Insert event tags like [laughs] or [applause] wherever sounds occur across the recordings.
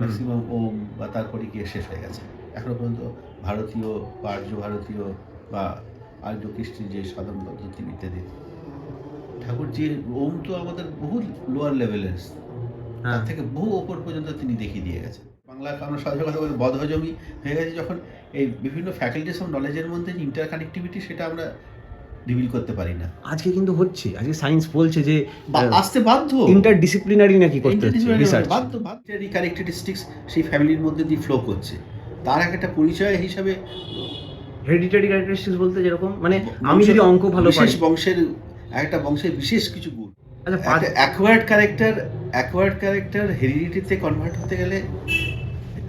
Maximum ওম বা তারপরে গিয়ে শেষ হয়ে গেছে। এখনও পর্যন্ত ভারতীয় বা আর্য ভারতীয় বা আর্য কৃষ্টি যে সাধারণ পদ্ধতি ইত্যাদি। ঠাকুর যে ওম তো আমাদের বহু লোয়ার লেভেলের তার থেকে বহু ওপর পর্যন্ত তিনি দেখিয়ে দিয়ে গেছেন। বাংলা আমরা সাধারণ কথা বলি বদহজমি হয়ে গেছে যখন এই বিভিন্ন ফ্যাকাল্টিস অফ নলেজের মধ্যে ইন্টার কানেক্টিভিটি সেটা আমরা রিভিল করতে পারি না। আজকে কিন্তু হচ্ছে আজকে সায়েন্স বলছে যে আসতে বাধ্য। ইন্টার ডিসিপ্লিনারি নাকি করতে হচ্ছে রিসার্চ বাধ্য বাধ্য। ক্যারেক্টারিস্টিক্স সেই ফ্যামিলির মধ্যে দিয়ে ফ্লো করছে। তার এক একটা পরিচয় হিসাবে হেরিডিটারি ক্যারেক্টারিস্টিক্স বলতে যেরকম মানে আমি যদি অঙ্ক ভালো বিশেষ বংশের একটা বংশের বিশেষ কিছু গুণ। আচ্ছা অ্যাকোয়ার্ড ক্যারেক্টার অ্যাকোয়ার্ড ক্যারেক্টার হেরিডিটিতে কনভার্ট হতে গেলে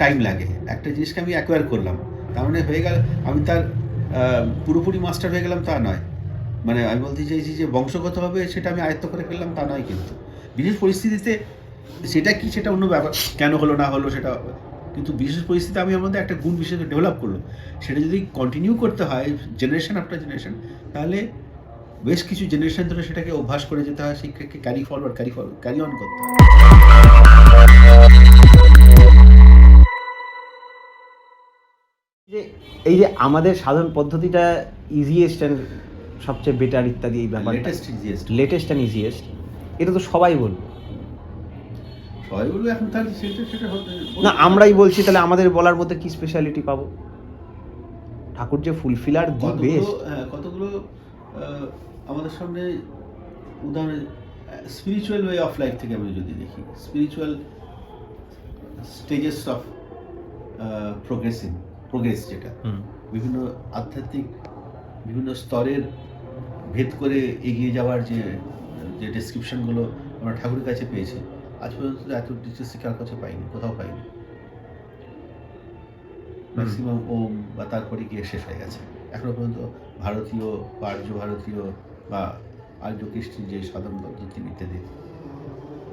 টাইম লাগে। একটা জিনিসকে আমি অ্যাকোয়ার করলাম। তার মানে হয়ে গেল আমি তার পুরোপুরি মাস্টার হয়ে গেলাম তা নয়। মানে আমি বলতে চাইছি যে বংশগতভাবে সেটা আমি আয়ত্ত করে ফেললাম, তা নয় কিন্তু। বিশেষ পরিস্থিতিতে সেটা কি, সেটা অন্য ব্যাপার, কেন হলো, না হলো, সেটা কিন্তু বিশেষ পরিস্থিতিতে আমি মধ্যে একটা গুণ বিশেষ ডেভেলপ করল সেটা যদি কন্টিনিউ করতে হয় জেনারেশন আফটার জেনারেশন তাহলে বেশ কিছু জেনারেশন ধরে সেটাকে অভ্যাস করে যেতে হয়, শিক্ষাকে carry forward carry forward carry on করতে যে এই যে আমাদের সাধারণ পদ্ধতিটা ইজিয়েস্ট অ্যান্ড সবচেয়ে বেটার ইত্যাদি এই ব্যাপার লেটেস্ট অ্যান্ড ইজিয়েস্ট এটা তো সবাই বলবে। সবাই বলবে এখন তাহলে সেটা না আমরাই বলছি তাহলে আমাদের বলার মধ্যে কি স্পেশালিটি পাবো? ঠাকুর যে ফুলফিলার দি কতগুলো বেস্ট হ্যাঁ, কতগুলো আমাদের সামনে উদাহরণ স্পিরিচুয়াল ওয়ে অফ লাইফ থেকে আমি যদি দেখি spiritual stages of progressing progress যেটা। বিভিন্ন আধ্যাত্মিক বিভিন্ন স্তরের ভেদ করে এগিয়ে যাওয়ার যে যে ডেসক্রিপশনগুলো আমরা ঠাকুরের কাছে পেয়েছি আজ পর্যন্ত এত ডিটেলসে কার কাছে পাইনি কোথাও পাইনি। ম্যাক্সিমাম ওম বা তারপরে গিয়ে শেষ হয়ে গেছে। এখনও পর্যন্ত ভারতীয় বা আর্য ভারতীয় বা আর্য কৃষ্টি যে সাধারণ পদ্ধতি ইত্যাদি।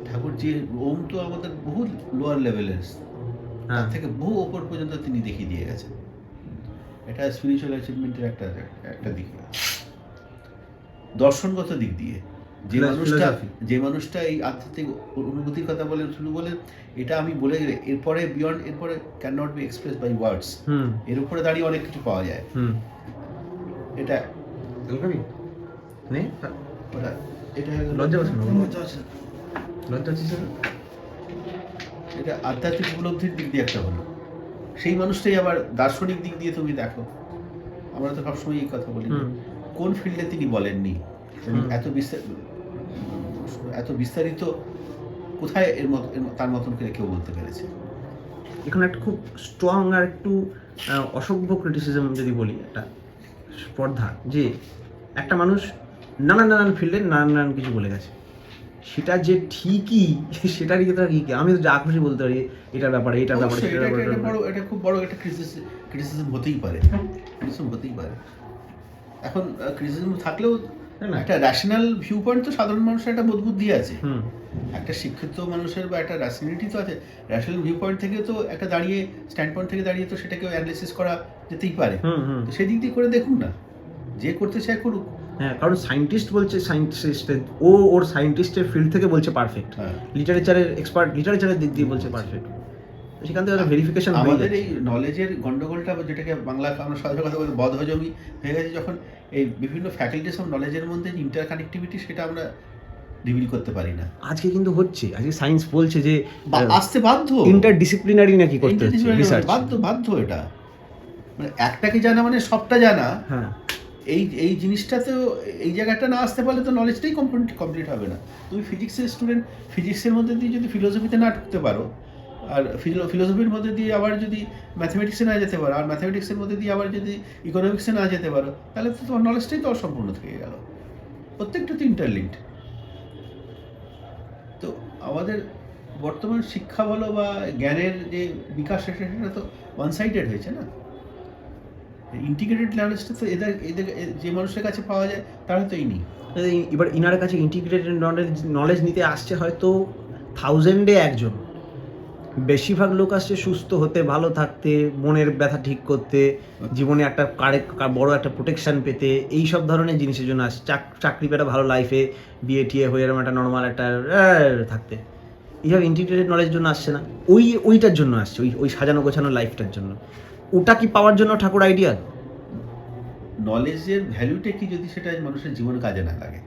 ঠাকুর যে ওম তো আমাদের বহু লোয়ার লেভেলের হ্যাঁ। তার থেকে বহু ওপর পর্যন্ত তিনি দেখিয়ে দিয়ে গেছেন। এটা স্পিরিচুয়াল অ্যাচিভমেন্টের একটা একটা দিক। দর্শনগত দিক দিয়ে। যে মানুষটা যে মানুষটা এই আধ্যাত্মিক অনুভূতির কথা বলে শুরু বলে এটা আমি বলে গেলে এরপরে বিয়ন্ড এরপরে can not be express by words এর উপরে দাঁড়িয়ে অনেক কিছু পাওয়া যায়। এটা। এটা লজ্জা লজ্জা আধ্যাত্মিক উপলব্ধির দিক দিয়ে একটা হলো। সেই মানুষটাই আবার দার্শনিক দিক দিয়ে তুমি দেখো। আমরা তো সবসময় এই কথা বলি। কোন ফিল্ডে তিনি বলেননি? এত বিস্তার এত বিস্তারিত কোথায় এর মত তার মতন করে কেউ বলতে পেরেছে? এখানে একটা খুব স্ট্রং আর একটু অসভ্য ক্রিটিসিজম যদি বলি একটা স্পর্ধা যে একটা মানুষ নানান নানান ফিল্ডে নানান নানান কিছু বলে গেছে। সেটা যে ঠিকই সেটা নিয়ে তারা কি আমি তো যা খুশি বলতে পারি এটার ব্যাপারে এটার ব্যাপারে এটা- ব্যাপারে বড় ব্যাপারে। এটা খুব বড় একটা ক্রিটিসিজম হতেই পারে। ক্রিটিসিজম হতেই পারে। এখন ক্রিটিসিজম থাকলেও। একটা র্যাশনাল ভিউ পয়েন্ট তো সাধারণ মানুষের একটা বোধ বুদ্ধি আছে। হুম। একটা শিক্ষিত মানুষের বা একটা র্যাশনালিটি তো আছে। র্যাশনাল ভিউ পয়েন্ট থেকে তো একটা দাঁড়িয়ে স্ট্যান্ড পয়েন্ট থেকে দাঁড়িয়ে তো সেটাকে অ্যানালিসিস করা যেতেই পারে। হুম হুম। তো সেদিক দিয়ে করে দেখুন না। যে করতে চায় করুক। হ্যাঁ কারণ সায়েন্টিস্ট বলছে সায়েন্টিস্ট ও ওর সায়েন্টিস্টের ফিল্ড থেকে বলছে পারফেক্ট লিটারেচারের এক্সপার্ট লিটারেচারের দিক দিয়ে বলছে পারফেক্ট সেখান থেকে ভেরিফিকেশন আমাদের এই নলেজের গন্ডগোলটা যেটাকে বাংলা আমরা সাধারণ কথা বলি বদহজমি হয়ে গেছে যখন এই বিভিন্ন ফ্যাকাল্টিস অফ নলেজের মধ্যে ইন্টার কানেক্টিভিটি সেটা আমরা রিভিল করতে পারি না। আজকে কিন্তু হচ্ছে আজকে সায়েন্স বলছে যে আসতে বাধ্য। ইন্টার ডিসিপ্লিনারি নাকি করতে হচ্ছে রিসার্চ বাধ্য বাধ্য এটা। মানে একটাকে জানা মানে সবটা জানা। হ্যাঁ। এই এই জিনিসটা তো এই জায়গাটা না আসতে পারলে তো নলেজটাই কমপ্লিট কমপ্লিট হবে না। তুমি ফিজিক্সের স্টুডেন্ট ফিজিক্সের মধ্যে দিয়ে যদি ফিলোসফিতে না ঢুকতে পারো আর ফিলোসফির মধ্যে দিয়ে আবার যদি ম্যাথামেটিক্সে না যেতে পারো, আর ম্যাথামেটিক্সের মধ্যে দিয়ে আবার যদি ইকোনমিক্সে না যেতে পারো, তাহলে তো তোমার নলেজটাই তো অসম্পূর্ণ থেকে গেল। প্রত্যেকটা তো ইন্টারলিঙ্কড তো আমাদের বর্তমান শিক্ষা বলো বা জ্ঞানের যে বিকাশ সেটা তো ওয়ান সাইডেড হয়েছে না? ইন্টিগ্রেটেড নলেজটা তো এদের এদের যে মানুষের কাছে পাওয়া যায়, তারা তো এই নেই এবার ইনার কাছে ইন্টিগ্রেটেড নলেজ নলেজ নিতে আসছে হয়তো থাউজেন্ডে একজন। বেশিরভাগ লোক আসছে সুস্থ হতে ভালো থাকতে মনের ব্যথা ঠিক করতে জীবনে একটা কারে কা- বড় একটা প্রোটেকশন পেতে এই সব ধরনের জিনিসের জন্য আসছে চাক- চাকরি পেটা ভালো লাইফে বিয়ে টিয়ে হয়ে এরকম একটা নর্মাল একটা থাকতে। এইভাবে ইন্টিগ্রেটেড নলেজের জন্য আসছে না। ওই ওইটার জন্য আসছে ওই ওই সাজানো গোছানো লাইফটার জন্য। ওটা কি পাওয়ার জন্য ঠাকুর আইডিয়া নলেজের ভ্যালুটা কি যদি সেটা মানুষের জীবনে কাজে না লাগে?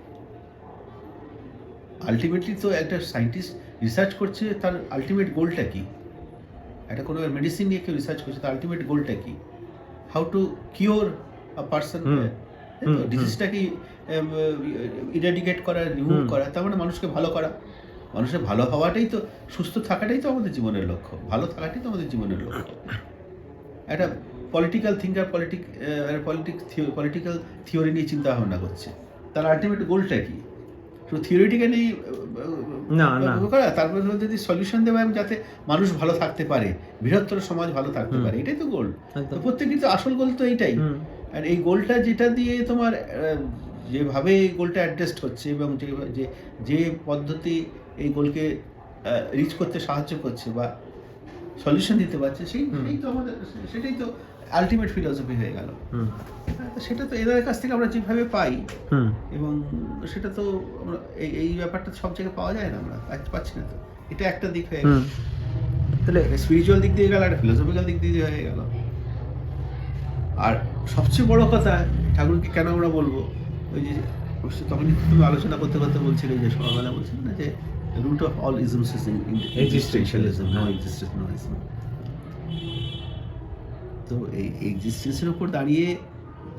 আলটিমেটলি তো একটা সায়েন্টিস্ট রিসার্চ করছে তার আলটিমেট গোলটা কি? একটা কোনো মেডিসিন নিয়ে কেউ রিসার্চ করছে তার আলটিমেট গোলটা কি? How to cure a person. ডিজিজটাকে eradicate করা রিমুভ করা তার মানে মানুষকে ভালো করা। মানুষের ভালো হওয়াটাই তো সুস্থ থাকাটাই তো আমাদের জীবনের লক্ষ্য। ভালো থাকাটাই তো আমাদের জীবনের লক্ষ্য। একটা political thinker politic politics political theory নিয়ে চিন্তা ভাবনা করছে। তার আলটিমেট গোলটা কি? শুধু থিওরিটিক্যালি না, না। করা তারপর যদি সলিউশন দেওয়া যাতে মানুষ ভালো থাকতে পারে বৃহত্তর সমাজ ভালো থাকতে পারে এটাই তো গোল একদম। প্রত্যেকের তো আসল গোল তো এইটাই আর এই গোলটা যেটা দিয়ে তোমার যেভাবে এই গোলটা অ্যাডজাস্ট হচ্ছে এবং যে যে পদ্ধতি এই গোলকে রিচ করতে সাহায্য করছে বা সলিউশন দিতে পারছে সেই তো আমাদের সেটাই তো আলটিমেট ফিলোসফি হয়ে গেল। হুম, সেটা তো এদের কাছ থেকে আমরা যেভাবে পাই হুম। এবং সেটা তো আমরা এই এই ব্যাপারটা সব জায়গায় পাওয়া যায় না আমরা পাচ্ছি- না তো। এটা একটা দিক হয়ে গেল। তাহলে স্পিরিচুয়াল দিক দিয়ে গেল একটা ফিলোসফিক্যাল দিক দিয়ে হয়ে গেল। আর সবচেয়ে বড় কথা ঠাকুরকে কেন আমরা বলব? ওই যে তখনই তুমি আলোচনা করতে করতে বলছিলে যে সকালবেলা বলছিলে না যে root of all isms is existentialism no existence no ism তো এই এক্সিস্টেন্সের উপর দাঁড়িয়ে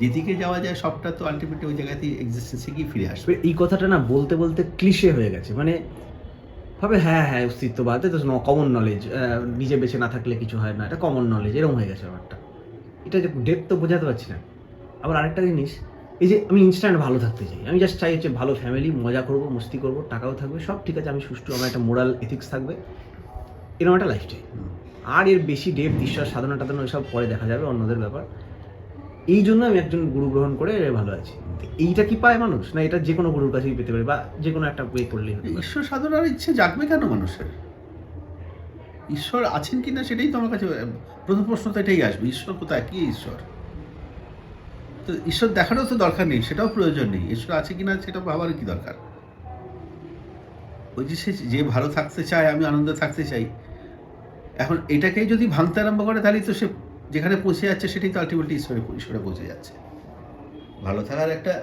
যেদিকে যাওয়া যায়, সবটা তো আলটিমেটলি ওই জায়গাতেই এক্সিস্টেন্সে গিয়ে ফিরে আসবে। এই কথাটা না বলতে বলতে ক্লিশে হয়ে গেছে। মানে ভাবে হ্যাঁ হ্যাঁ অস্তিত্ববাদ তো কমন নলেজ নিজে বেঁচে না থাকলে কিছু হয় না, এটা কমন নলেজ এরকম হয়ে গেছে ব্যাপারটা। এটা যে ডেপ তো বোঝাতে পারছি না। আবার আরেকটা জিনিস, এই যে আমি ইনস্ট্যান্ট ভালো থাকতে চাই। আমি জাস্ট চাই হচ্ছে ভালো ফ্যামিলি মজা করব, মস্তি করব, টাকাও থাকবে, সব ঠিক আছে, আমি সুষ্ঠু, আমার একটা মোরাল এথিক্স থাকবে। এরকম একটা লাইফ চাই। আর এর বেশি ডেপ বিশ্বাস সাধনা টাধনা ওইসব পরে দেখা যাবে, অন্যদের ব্যাপার। এই জন্য আমি একজন গুরু গ্রহণ করে ভালো আছি। এইটা কি পায় মানুষ? না এটা যে কোনো গুরুর কাছেই পেতে পারে, বা যে কোনো একটা ওয়ে করলেই ঈশ্বর সাধনার ইচ্ছে জাগবে কেন মানুষের? ঈশ্বর আছেন কি না সেটাই তো আমার কাছে, প্রথম প্রশ্ন তো এটাই আসবে, ঈশ্বর কোথায়? কি ঈশ্বর? তো ঈশ্বর দেখারও তো দরকার নেই, সেটাও প্রয়োজন নেই। ঈশ্বর আছে কি না সেটা ভাবার কি দরকার? ওই যে সে যে ভালো থাকতে চায়, আমি আনন্দে থাকতে চাই এখন এটাকেই যদি ভাঙতে আরম্ভ করে তাহলে তো সে যেখানে পৌঁছে যাচ্ছে সেটাই তো আলটিমেটলি ঈশ্বরে ঈশ্বরে পৌঁছে যাচ্ছে। ভালো থাকার একটা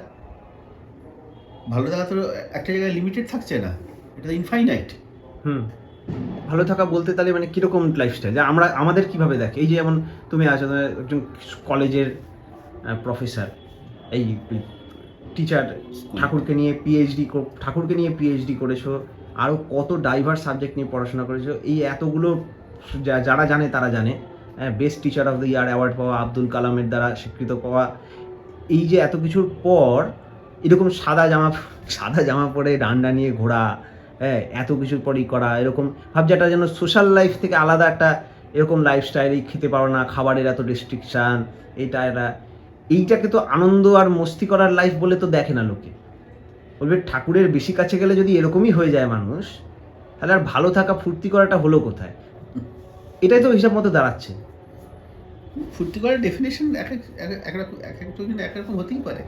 ভালো থাকা তো একটা জায়গায় লিমিটেড থাকছে না। এটা তো ইনফাইনাইট হুম। ভালো থাকা বলতে তাহলে মানে কীরকম লাইফস্টাইল যে আমরা আমাদের কীভাবে দেখে? এই যে যেমন তুমি আছো একজন কলেজের প্রফেসর এই টিচার ঠাকুরকে নিয়ে পিএইচডি ঠাকুরকে নিয়ে পিএইচডি করেছ আরও কত ডাইভার্স সাবজেক্ট নিয়ে পড়াশোনা করেছ এই এতগুলো যারা জানে তারা জানে। Best teacher of the year award পাওয়া আব্দুল কালামের দ্বারা স্বীকৃত পাওয়া। এই যে এত কিছুর পর এরকম সাদা জামা সাদা জামা পরে ডান্ডা নিয়ে ঘোরা হ্যাঁ এত কিছুর পরই করা, এরকম ভাবছে একটা যেন সোশ্যাল লাইফ থেকে আলাদা একটা এরকম লাইফস্টাইল খেতে পারো না, খাবারের এত রেস্ট্রিকশান এটা এটা। এইটাকে তো আনন্দ আর মস্তি করার লাইফ বলে তো দেখে না লোকে। বলবে ঠাকুরের বেশি কাছে গেলে যদি এরকমই হয়ে যায় মানুষ, তাহলে আর ভালো থাকা, ফুর্তি করাটা হলো কোথায়? এটাই তো হিসাব মতো দাঁড়াচ্ছে। ফুর্তি করার ডেফিনেশন এক এক এক- এক রকম একজন এক হতেই পারে।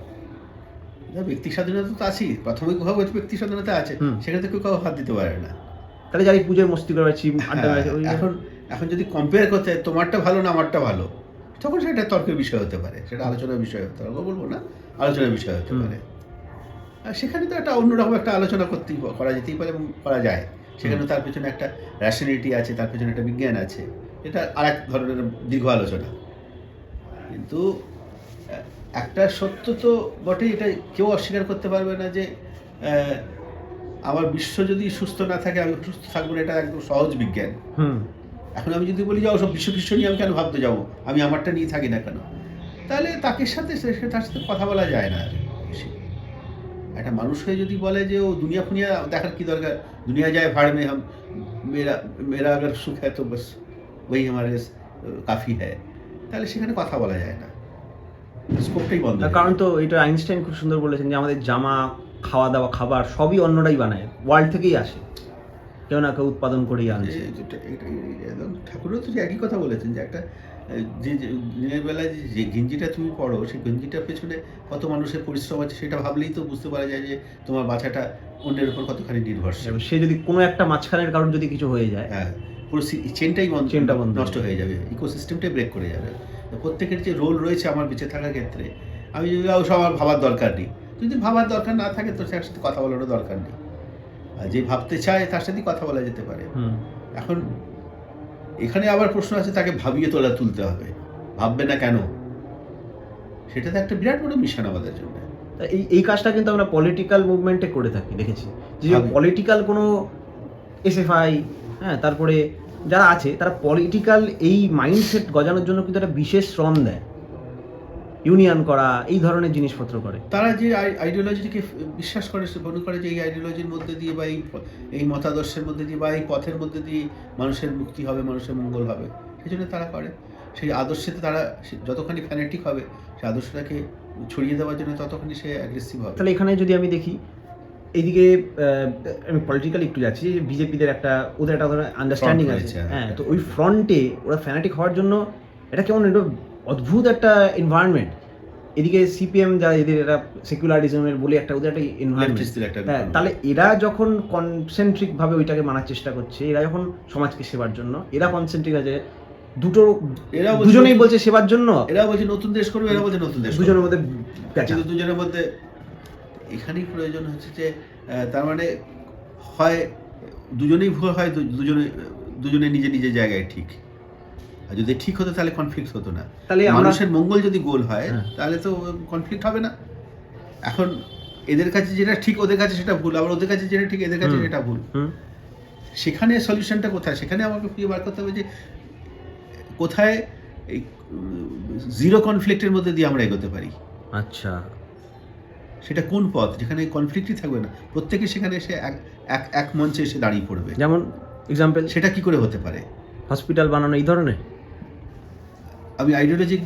ব্যক্তি স্বাধীনতা তো আছেই। প্রাথমিকভাবে ব্যক্তি স্বাধীনতা আছে। সেখানে তো কেউ কাউ হাত দিতে পারে না। তাহলে যারা এই পুজোয় মস্তি করে আড্ডা হ্যাঁ, এখন এখন যদি কম্পেয়ার করতে তোমারটা ভালো না আমারটা ভালো তখন সেটা তর্কের বিষয় হতে পারে। সেটা আলোচনার বিষয় হতে পারে বলব না আলোচনার বিষয় হতে পারে। আর সেখানে তো একটা অন্যরকম একটা আলোচনা করতেই করা যেতেই পারে এবং করা যায়। সেখানে তার পেছনে একটা র্যাশনালিটি আছে তার পেছনে একটা বিজ্ঞান আছে। এটা আর এক ধরনের দীর্ঘ আলোচনা। কিন্তু একটা সত্য তো বটেই এটা কেউ অস্বীকার করতে পারবে না যে আমার বিশ্ব যদি সুস্থ না থাকে আমি সুস্থ থাকব না এটা একদম সহজ বিজ্ঞান। হুম। এখন আমি যদি বলি যাও সব বিশ্ব বিশ্ব নিয়ে আমি কেন ভাবতে যাব? আমি আমারটা নিয়ে থাকি না কেন? তাহলে তাকে সাথে তার সাথে কথা বলা যায় না আর। একটা মানুষ হয়ে যদি বলে যে ও দুনিয়া ফুনিয়া দেখার কি দরকার? দুনিয়া যায় ভাড় মে হাম মেরা মেরা আগার সুখ হ্যায় তো বস ওই আমার কাফি হ্যায়। তাহলে সেখানে কথা বলা যায় না। স্কোপটাই বন্ধ কারণ তো এটা আইনস্টাইন খুব সুন্দর বলেছেন যে আমাদের জামা খাওয়া দাওয়া খাবার সবই অন্যরাই বানায়। ওয়ার্ল্ড থেকেই আসে। কেউ না কেউ উৎপাদন করেই আনছে। ঠাকুরও তো একই কথা বলেছেন যে একটা যে দিনের বেলায় যে- গেঞ্জিটা তুমি পড়ো সেই গেঞ্জিটার পেছনে কত মানুষের পরিশ্রম আছে সেটা ভাবলেই তো বুঝতে পারা যায় যে তোমার বাচ্চাটা অন্যের উপর কতখানি নির্ভরশীল। সে যদি কোনো একটা মাঝখানের কারণ যদি কিছু হয়ে যায় হ্যাঁ পুরো চেনটাই বন্ধ চেনটা বন্ধ নষ্ট হয়ে যাবে ইকোসিস্টেমটাই ব্রেক করে যাবে। তো প্রত্যেকের যে রোল রয়েছে আমার বেঁচে থাকার ক্ষেত্রে আমি যদি সব আমার ভাবার দরকার নেই যদি ভাবার দরকার না থাকে তো তার সাথে কথা বলারও দরকার নেই। আর যে ভাবতে চায় তার সাথে কথা বলা যেতে পারে। এখন এখানে আবার প্রশ্ন আছে তাকে ভাবিয়ে তোলা তুলতে হবে। ভাববে না কেন? সেটা তো একটা বিরাট বড় মিশন আমাদের জন্য। এই এই কাজটা কিন্তু আমরা পলিটিক্যাল মুভমেন্টে করে থাকি দেখেছি? যে পলিটিক্যাল কোনো এসএফআই হ্যাঁ তারপরে যারা আছে তারা পলিটিক্যাল এই মাইন্ডসেট গজানোর জন্য কিন্তু একটা বিশেষ শ্রম দেয়। ইউনিয়ন করা এই ধরনের জিনিসপত্র করে। তারা যে আইডিওলজিকে বিশ্বাস করে সে মনে করে যে এই আইডিওলজির মধ্যে দিয়ে বা এই এই মতাদর্শের মধ্যে দিয়ে বা এই পথের মধ্যে দিয়ে মানুষের মুক্তি হবে মানুষের মঙ্গল হবে। সেই জন্য তারা করে। সেই আদর্শেতে তারা সে- যতখানি ফ্যানেটিক হবে সেই আদর্শটাকে ছড়িয়ে দেওয়ার জন্য ততখানি সে অ্যাগ্রেসিভ হবে। তাহলে এখানে যদি আমি দেখি এইদিকে আমি পলিটিক্যালি একটু যাচ্ছি যে বিজেপিদের একটা ওদের একটা আন্ডারস্ট্যান্ডিং আছে। হ্যাঁ। হ্যাঁ। তো ওই ফ্রন্টে ওরা ফ্যানাটিক হওয়ার জন্য এটা কেমন একটা অদ্ভুত একটা এনভায়রনমেন্ট এদিকে সিপিএম যা এদের এটা সেকুলারিজমের বলে একটা ওদের একটা এনভায়রনমেন্ট হ্যাঁ তাহলে এরা যখন কনসেন্ট্রিক ভাবে ওইটাকে মানার চেষ্টা করছে এরা যখন সমাজকে সেবার জন্য এরা কনসেন্ট্রিক আছে দুটো এরা দুজনেই বলছে সেবার জন্য? এরা বলছে নতুন দেশ করবে এরা বলছে নতুন দেশ দুজনের মধ্যে কিন্তু দুজনের মধ্যে এখানেই প্রয়োজন হচ্ছে যে তার মানে হয় দুজনেই ভুল হয় দুজনে দুজনে নিজে নিজের জায়গায় ঠিক। আর যদি ঠিক হতো তাহলে কনফ্লিক্ট হতো না। তাহলে আমরা মানুষের মঙ্গল যদি গোল হয় হ্যাঁ। তাহলে তো কনফ্লিক্ট হবে না। এখন এদের কাছে যেটা ঠিক ওদের কাছে সেটা ভুল। আবার ওদের কাছে যেটা ঠিক এদের কাছে। সেটা ভুল। সেখানে সলিউশনটা কোথায়? সেখানে আমাকে খুঁজে বার করতে হবে যে কোথায় এই জিরো কনফ্লিক্টের মধ্যে দিয়ে আমরা এগোতে পারি? আচ্ছা। সেটা কোন পথ? যেখানে কনফ্লিক্টই থাকবে না। প্রত্যেকে সেখানে এসে এক এক এক মঞ্চে এসে দাঁড়িয়ে পড়বে। যেমন এক্সাম্পল সেটা কি করে হতে পারে? হসপিটাল বানানো এই ধরনের? আমি আইডিওলজিক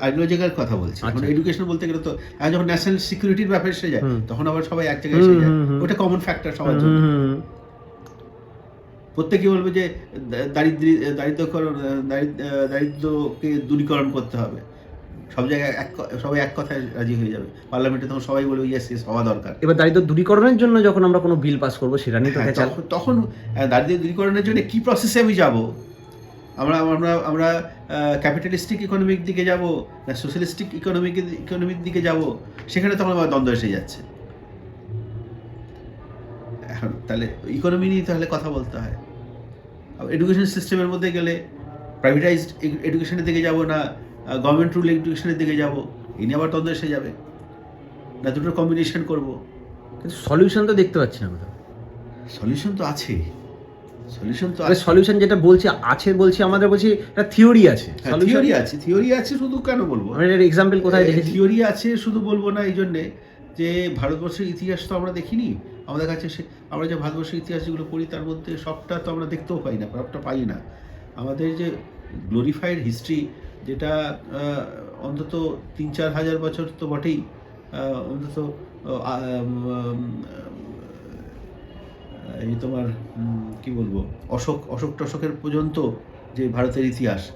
আইডিওলজিক্যাল কথা বলছি। এখন আচ্ছা। এডুকেশন বলতে গেলে তো এখন যখন ন্যাশনাল সিকিউরিটির ব্যাপারে এসে যায় তখন আবার সবাই এক জায়গায় এসে যায়। ওটা কমন ফ্যাক্টর সবার জন্য। প্রত্যেকে বলবে যে দারিদ্র দারিদ্রকরণ দারিদ্রকে দূরীকরণ করতে হবে। সব জায়গায় এক সবাই এক কথায় রাজি হয়ে যাবে। পার্লামেন্টে তখন সবাই বলবে ইয়েস ইয়েস হওয়া দরকার। এবার দারিদ্র দূরীকরণের জন্য যখন আমরা কোনো বিল পাস করব সেটা নিয়ে হ্যাঁ, তখন আহ, দারিদ্র্য দূরীকরণের জন্য কি প্রসেসে আমি যাব? আমরা আমরা আমরা ক্যাপিটালিস্টিক ইকোনমিক দিকে যাব না সোশ্যালিস্টিক ইকোনমিক ইকোনমিক দিকে যাব সেখানে তখন আমার দ্বন্দ্ব এসে যাচ্ছে। এখন তাহলে ইকোনমি নিয়ে তাহলে কথা বলতে হয়। এডুকেশন সিস্টেমের মধ্যে গেলে প্রাইভেটাইজড এডুকেশনের দিকে যাব না গভর্নমেন্ট রুল এডুকেশনের দিকে যাব এই নিয়ে আবার দ্বন্দ্ব এসে যাবে। না দুটোর কম্বিনেশন করব। কিন্তু সলিউশন তো দেখতে পাচ্ছি না কোথাও। সলিউশন তো আছে সলিউশন তো আছে। সলিউশন যেটা বলছি আছে বলছি আমাদের বলছি একটা থিওরি আছে। থিওরি আছে থিওরি আছে শুধু কেন বলব? আমি এর এক্সাম্পল কোথায় দেখেছি? থিওরি আছে শুধু বলব না এই জন্যে যে ভারতবর্ষের ইতিহাস তো আমরা দেখিনি। আমাদের কাছে সে আমরা যে ভারতবর্ষের ইতিহাস যেগুলো পড়ি তার মধ্যে সবটা তো আমরা দেখতেও পাই না সবটা পাই না। আমাদের যে গ্লোরিফাইড হিস্ট্রি যেটা অন্তত তিন চার হাজার বছর তো বটেই অন্তত এই তোমার কি বলব অশোক অশোক টশোকের পর্যন্ত যে ভারতের ইতিহাস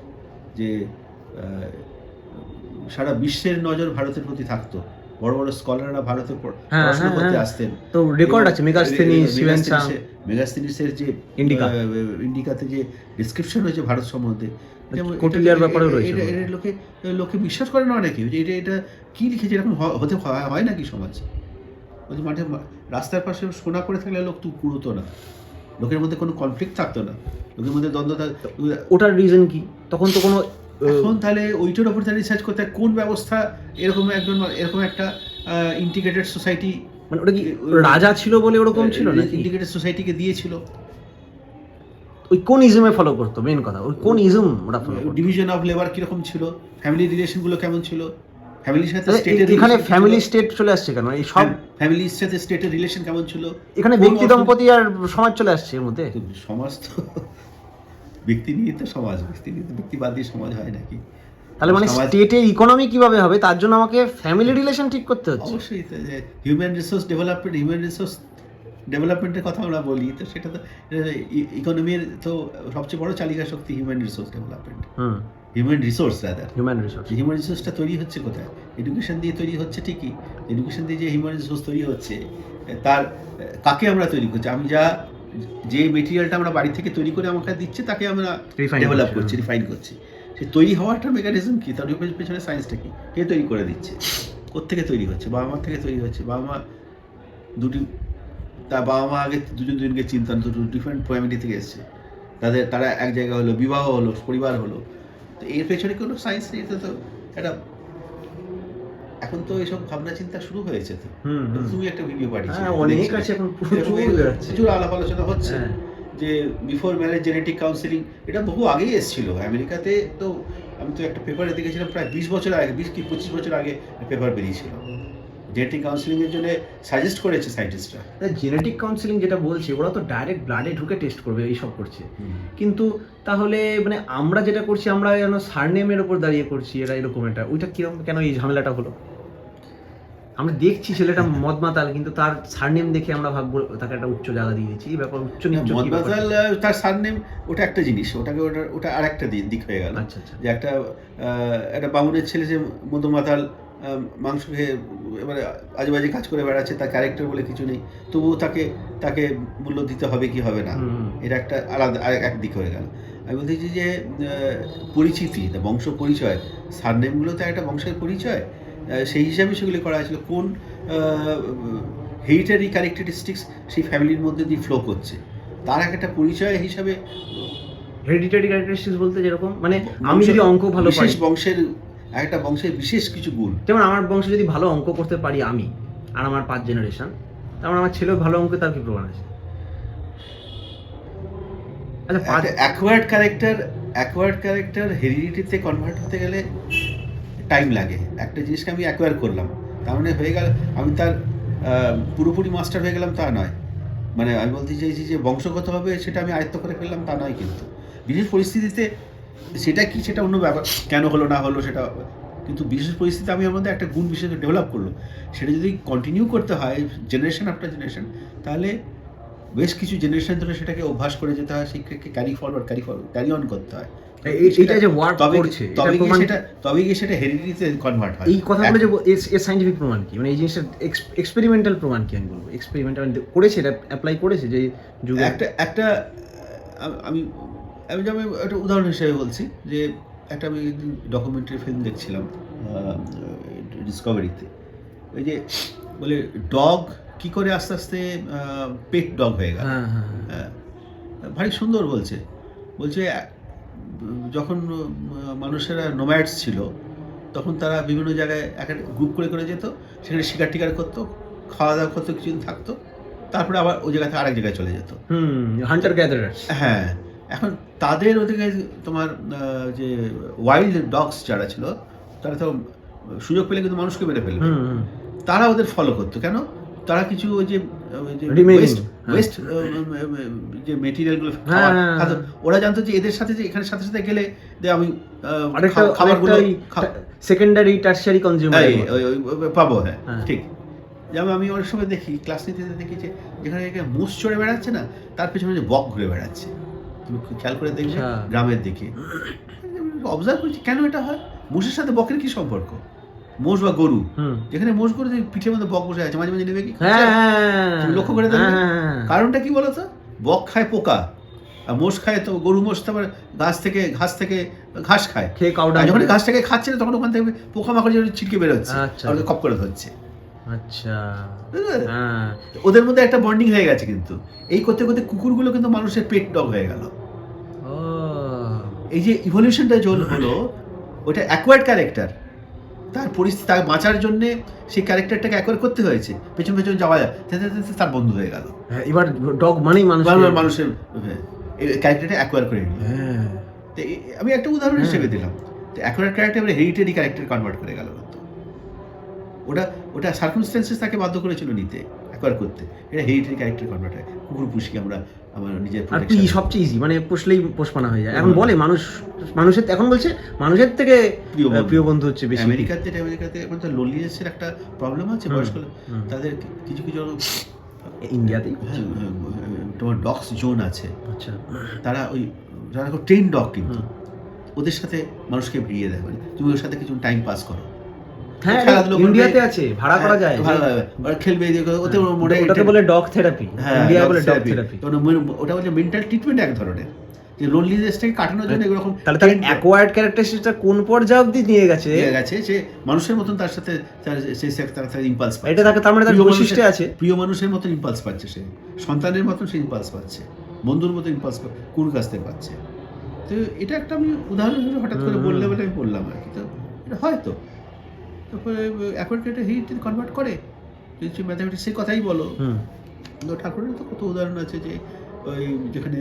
যে সারা বিশ্বের নজর ভারতের প্রতি থাকতো। বড় বড় স্কলাররা ভারতে পড়- হ্যাঁ, পড়াশোনা হ্যাঁ, করতে হ্যাঁ। আসতেন। তো রেকর্ড আছে মেগাস্থেনিস শিবেন যে ইন্ডিকা। ইন্ডিকাতে যে ডিসক্রিপশন রয়েছে ভারত সম্বন্ধে। কৌটিল্যের ব্যাপারেও এটা- রয়েছে লোকে লোকে বিশ্বাস করে না অনেকে। যে এটা এটা কি লিখেছে? এরকম হতে হয়- হয় নাকি সমাজ? বলছি মাঠে রাস্তার পাশে সোনা করে থাকলে লোক তুই কুড়তো না। লোকের মধ্যে কোনো কনফ্লিক্ট থাকতো না। লোকের মধ্যে দ্বন্দ্ব থাকতো ওটার রিজন কি? তখন তো কোনো এখন তাহলে ওইটার উপর তাহলে রিসার্চ করতে কোন ব্যবস্থা এরকম একজন এরকম একটা ইন্টিগ্রেটেড সোসাইটি মানে ওটা কি রাজা ছিল বলে ওরকম ছিল না ইন্টিগ্রেটেড সোসাইটিকে দিয়েছিল। ওই কোন ইজমে ফলো করতো মেন কথা। ওই কোন ইজম ওরা ফলো ডিভিশন অফ লেবার কীরকম ছিল? ফ্যামিলি রিলেশনগুলো কেমন ছিল? ফ্যামিলির সাথে স্টেটের এখানে ফ্যামিলি স্টেট চলে আসছে কেন? এই সব ফ্যামিলির সাথে স্টেটের রিলেশন কেমন ছিল? এখানে ব্যক্তি দম্পতি আর সমাজ চলে আসছে এর মধ্যে। সমাজ তো ব্যক্তি নিয়ে তো সমাজ ব্যক্তি নিয়ে তো ব্যক্তি বাদ দিয়ে সমাজ হয় নাকি? তাহলে মানে স্টেটের ইকোনমি কীভাবে হবে? তার জন্য আমাকে ফ্যামিলি রিলেশন ঠিক করতে হচ্ছে। অবশ্যই human resource development human resource ডেভেলপমেন্টের কথা আমরা বলি তো সেটা তো ইকোনমির তো সবচেয়ে বড় চালিকা শক্তি human resource development hmm. Human resource rather human resource human রিসোর্সটা তৈরি হচ্ছে কোথায়? এডুকেশন দিয়ে তৈরি হচ্ছে ঠিকই। এডুকেশন দিয়ে যে হিউম্যান রিসোর্স তৈরি হচ্ছে তার কাকে আমরা তৈরি করছি? আমি যা যে মেটেরিয়ালটা আমরা বাড়ি থেকে তৈরি করে আমাকে দিচ্ছে তাকে আমরা ডেভেলপ করছি, রিফাইন করছি। সে তৈরি হওয়াটা মেকানিজম কি? তার পেছনে সায়েন্সটা কি? কে তৈরি করে দিচ্ছে? কোত্থেকে তৈরি হচ্ছে? বাবা মার থেকে তৈরি হচ্ছে। বাবা মা দুটি তার বাবা মা আগে দুজন দুজনকে চিন্তান দুটো ডিফারেন্ট ফ্যামিলি থেকে এসছে। তাদের তারা এক জায়গা হলো বিবাহ হলো পরিবার হলো। তো এর পেছনে কোনো সায়েন্স নেই তো একটা এখন তো এইসব ভাবনা চিন্তা শুরু হয়েছে তো। তুমি একটা ভিডিও পাঠিয়েছো হ্যাঁ অনেক আছে এখন প্রচুর আলাপ আলোচনা হচ্ছে হ্যাঁ। যে বিফোর ম্যারেজ জেনেটিক কাউন্সিলিং এটা বহু আগেই এসেছিল। আমেরিকাতে তো আমি তো একটা পেপারে দেখেছিলাম প্রায় বিশ বছর আগে বিশ কি পঁচিশ বছর আগে পেপার বেরিয়েছিল। জেনেটিক কাউন্সিলিংয়ের জন্য সাজেস্ট করেছে সায়েন্টিস্টরা জেনেটিক কাউন্সিলিং যেটা বলছে ওরা তো ডাইরেক্ট ব্লাডে ঢুকে টেস্ট করবে এইসব করছে। কিন্তু তাহলে মানে আমরা যেটা করছি আমরা যেন সারনেমের ওপর দাঁড়িয়ে করছি এটা এরকম এটা ওইটা কীরকম কেন এই ঝামেলাটা হলো? আমরা দেখছি ছেলেটা [laughs] মদ মাতাল কিন্তু তার সারনেম দেখে আমরা ভাববো তাকে একটা উচ্চ জায়গা দিয়ে দিচ্ছি এই ব্যাপার উচ্চ ব্যাপার? মদমাতাল তার সারনেম ওটা একটা জিনিস ওটাকে ওটা ওটা আর একটা দিক হয়ে গেল। আচ্ছা আচ্ছা। যে একটা একটা বামুনের ছেলে যে মধুমাতাল আহ, মাংস খেয়ে এবারে আজেবাজে কাজ করে বেড়াচ্ছে তার ক্যারেক্টার বলে কিছু নেই। তবুও তাকে তাকে মূল্য দিতে হবে কি হবে না। এটা একটা আলাদা আর এক দিক হয়ে গেল। আমি বলতে চাইছি যে পরিচিতি বংশ পরিচয় সারনেমগুলো তো একটা বংশের পরিচয়। সেই হিসাবে সেগুলি করা হয়েছিল। কোন হেরিটারি ক্যারেক্টারিস্টিক্স সেই ফ্যামিলির মধ্যে দিয়ে ফ্লো করছে? তার এক একটা পরিচয় হিসাবে হেরিডিটারি ক্যারেক্টারিস্টিক্স বলতে যেরকম মানে আমি যদি অঙ্ক ভালো বিশেষ বংশের একটা বংশের বিশেষ কিছু গুণ। যেমন আমার বংশে যদি ভালো অঙ্ক করতে পারি আমি আর আমার পাঁচ জেনারেশন তারপর আমার ছেলেও ভালো অঙ্ক তার কি প্রমাণ আছে? আচ্ছা অ্যাকোয়ার্ড ক্যারেক্টার অ্যাকোয়ার্ড ক্যারেক্টার হেরিডিটিতে কনভার্ট হতে গেলে টাইম লাগে। একটা জিনিসকে আমি অ্যাকোয়ার করলাম। তার মানে হয়ে গেল আমি তার পুরোপুরি মাস্টার হয়ে গেলাম তা নয়। মানে আমি বলতে চাইছি যে বংশগতভাবে সেটা আমি আয়ত্ত করে ফেললাম তা নয় কিন্তু। বিশেষ পরিস্থিতিতে সেটা কি সেটা অন্য ব্যাপার। কেন হলো না হলো সেটা কিন্তু বিশেষ পরিস্থিতি আমি মধ্যে একটা গুণ বিশেষ ডেভেলপ করল। সেটা যদি কন্টিনিউ করতে হয় জেনারেশন আফটার জেনারেশন তাহলে বেশ কিছু জেনারেশন ধরে সেটাকে অভ্যাস করে যেতে হয় সেটাকে carry forward carry forward carry on করতে হয়। এই- যে ওয়ার্ক করছে এটা তবে সেটা তবে গিয়ে সেটা হেরিডিটিতে কনভার্ট হয়। এই কথাগুলো যে এর এর সাইন্টিফিক প্রমাণ কি? মানে এই জিনিসটা এক্সপেরিমেন্টাল প্রমাণ কি আমি বলব? এক্সপেরিমেন্টাল করেছে এটা অ্যাপ্লাই করেছে যে যুগে? একটা একটা আমি আমি যেমন একটা উদাহরণ হিসেবে বলছি যে একটা আমি ডকুমেন্টারি ফিল্ম দেখছিলাম ডিসকভারিতে ওই যে বলে ডগ কি করে আস্তে আস্তে পেট ডগ হয়ে গেল। হ্যাঁ হ্যাঁ হ্যাঁ। ভারী সুন্দর বলছে। বলছে যখন মানুষেরা নোম্যাডস ছিল তখন তারা বিভিন্ন জায়গায় এক একটা গ্রুপ করে করে যেত। সেখানে শিকার টিকার করতো খাওয়া দাওয়া করতো কিছুদিন থাকতো। তারপরে আবার ওই জায়গা থেকে আরেক জায়গায় চলে যেত। হুম হান্টার গ্যাদারার হ্যাঁ। এখন তাদের ওদিকে তোমার যে ওয়াইল্ড ডগস যারা ছিল তারা তো সুযোগ পেলে কিন্তু মানুষকে মেরে ফেলবে। তারা ওদের ফলো করতো। কেন? তারা কিছু ওই যে ওই যে ওয়েস্ট হ্যাঁ। যে মেটেরিয়ালগুলো হ্যাঁ, হ্যাঁ। ওরা জানতো যে এদের সাথে যে এখানে সাথে সাথে গেলে যে আমি খাবারগুলো সেকেন্ডারি টার্সিয়ারি কনজিউমার পাবো হ্যাঁ। ঠিক। যেমন আমি অনেক সময় দেখি ক্লাস নিতে দেখি যে যেখানে মোষ চড়ে বেড়াচ্ছে না তার পেছনে যে বক ঘুরে বেড়াচ্ছে। তুমি খেয়াল করে দেখবে? আচ্ছা। গ্রামের দিকে। অবজার্ভ করছি কেন এটা হয়? মোষের সাথে বকের কি সম্পর্ক? মোষ বা গরু? যেখানে মোষ গরু পিঠের মধ্যে বক বসে আছে মাঝে মাঝে নেবে কি? হ্যাঁ হ্যাঁ লক্ষ্য করে দেখবে? হ্যাঁ, হ্যাঁ, হ্যাঁ। কারণটা কি বলতো বক খায় পোকা আর মোষ খায় তো গরু মোষ তো আবার গাছ থেকে ঘাস থেকে ঘাস খায়। খেয়ে কাউডা যখন ঘাস থেকে খাচ্ছে না তখন ওখান থেকে পোকা মাকড় যেন ছিটকে বেরোচ্ছে আচ্ছা। আর কপ করে ধরছে। আচ্ছা। হ্যাঁ। ওদের মধ্যে একটা বন্ডিং হয়ে গেছে কিন্তু। এই করতে করতে কুকুরগুলো কিন্তু মানুষের পেট ডগ হয়ে গেল। ও। এই যে ইভলিউশনটা জল হলো ওটা অ্যাকোয়ার্ড ক্যারেক্টার তার পরিস্থিতি তার বাঁচার জন্যে সেই ক্যারেক্টারটাকে অ্যাকোয়ার করতে হয়েছে। পেছন পেছন যাওয়া যায় তার বন্ধু হয়ে গেল। হ্যাঁ, এবার ডগ মানেই মানুষ মানুষের ক্যারেক্টারটা অ্যাকোয়ার করে নিল। হ্যাঁ। আমি একটা উদাহরণ হ্যাঁ। হিসেবে দিলাম। Acquire character hereditary character convert করে গেল কিন্তু। ওটা ওটা সার্কমস্টেন্সেস তাকে বাধ্য করেছিল নিতে অ্যাকোয়ার করতে। এটা হেরিটারি ক্যারেক্টার কনভার্ট হয় কুকুর পুষি আমরা আমার নিজের আর তুই সবচেয়ে ইজি মানে পোষলেই পোষপানা হয়ে যায়। এখন বলে মানুষ মানুষের এখন বলছে মানুষের থেকে প্রিয় বন্ধু। হচ্ছে বেশি। আমেরিকাতে আমেরিকাতে এখন তো লোনলিনেসের একটা প্রবলেম আছে বয়স্ক তাদের কিছু কিছু [sniffs] ইন্ডিয়াতেই? হ্যাঁ, হ্যাঁ, তোমার ডগস জোন আছে। আচ্ছা। তারা ওই যারা ট্রেন ডগ কিন্তু ওদের সাথে মানুষকে ভিড়িয়ে দেয়। মানে তুমি ওর সাথে কিছু টাইম পাস করো। হ্যাঁ খেলাধুলো ইন্ডিয়াতে আছে ভাড়া করা যায়। ভালো লাগে। ওরা খেলবে ওতে মনে ওটাকে বলে ডগ থেরাপি ইন্ডিয়া বলে ডগ থেরাপি ওটা হচ্ছে মেন্টাল ট্রিটমেন্ট এক ধরনের। যে লোনলিনেসটাকে কাটানোর জন্য এরকম তাহলে তার অ্যাকোয়ার্ড ক্যারেক্টারিস্টিকটা কোন পর্যায়ে অবধি নিয়ে গেছে? দিয়ে গেছে যে মানুষের মতন তার সাথে তার সেই তার তার ইম্পালস এটা তাকে তার মানে তার প্রিয় বৈশিষ্ট্য মানুষের- আছে। প্রিয় মানুষের মতো ইম্পালস পাচ্ছে সে। সন্তানের মতন সে ইম্পালস পাচ্ছে। বন্ধুর মতো ইম্পালস কুর কাছ থেকে পাচ্ছে তো এটা একটা আমি উদাহরণ হঠাৎ করে বললে বলে আমি বললাম আর কি। তো এটা হয় অ্যাকোয়ার্ড হিট কনভার্ট করে? যদি ম্যাথামেটিক্স সেই কথাই বলো। ঠাকুরের তো কত উদাহরণ আছে যে ওই যেখানে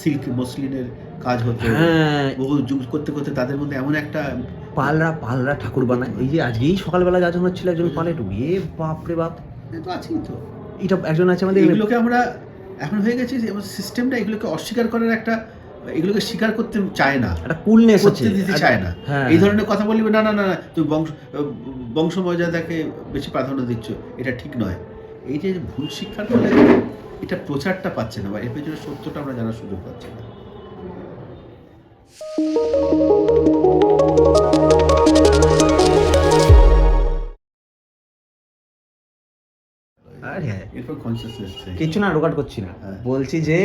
সিল্ক মসলিনের কাজ হতো। হ্যাঁ। বহু যুগ করতে করতে তাদের মধ্যে এমন একটা পালরা পালরা ঠাকুর বানায়। এই যে আজকেই সকালবেলা যাজন হচ্ছিল একজন পালে ডুবিয়ে বাপ। রে বাপ তো আছেই তো। এটা একজন আছে আমাদের এগুলোকে আমরা এখন হয়ে গেছে সিস্টেমটা এগুলোকে অস্বীকার করার একটা এগুলোকে স্বীকার করতে চায় না। একটা কুলনেস করতে দিতে চায় না। হ্যাঁ। এই ধরনের কথা বলবে না না না তুমি বংশ বংশ মর্যাদাকে বেশি প্রাধান্য দিচ্ছ এটা ঠিক নয়। এই যে ভুল শিক্ষার ফলে এটা প্রচারটা পাচ্ছে না বা এর পেছনে সত্যটা আমরা জানার সুযোগ পাচ্ছি না। কিছু না রোগাট করছি না। হ্যাঁ। বলছি যে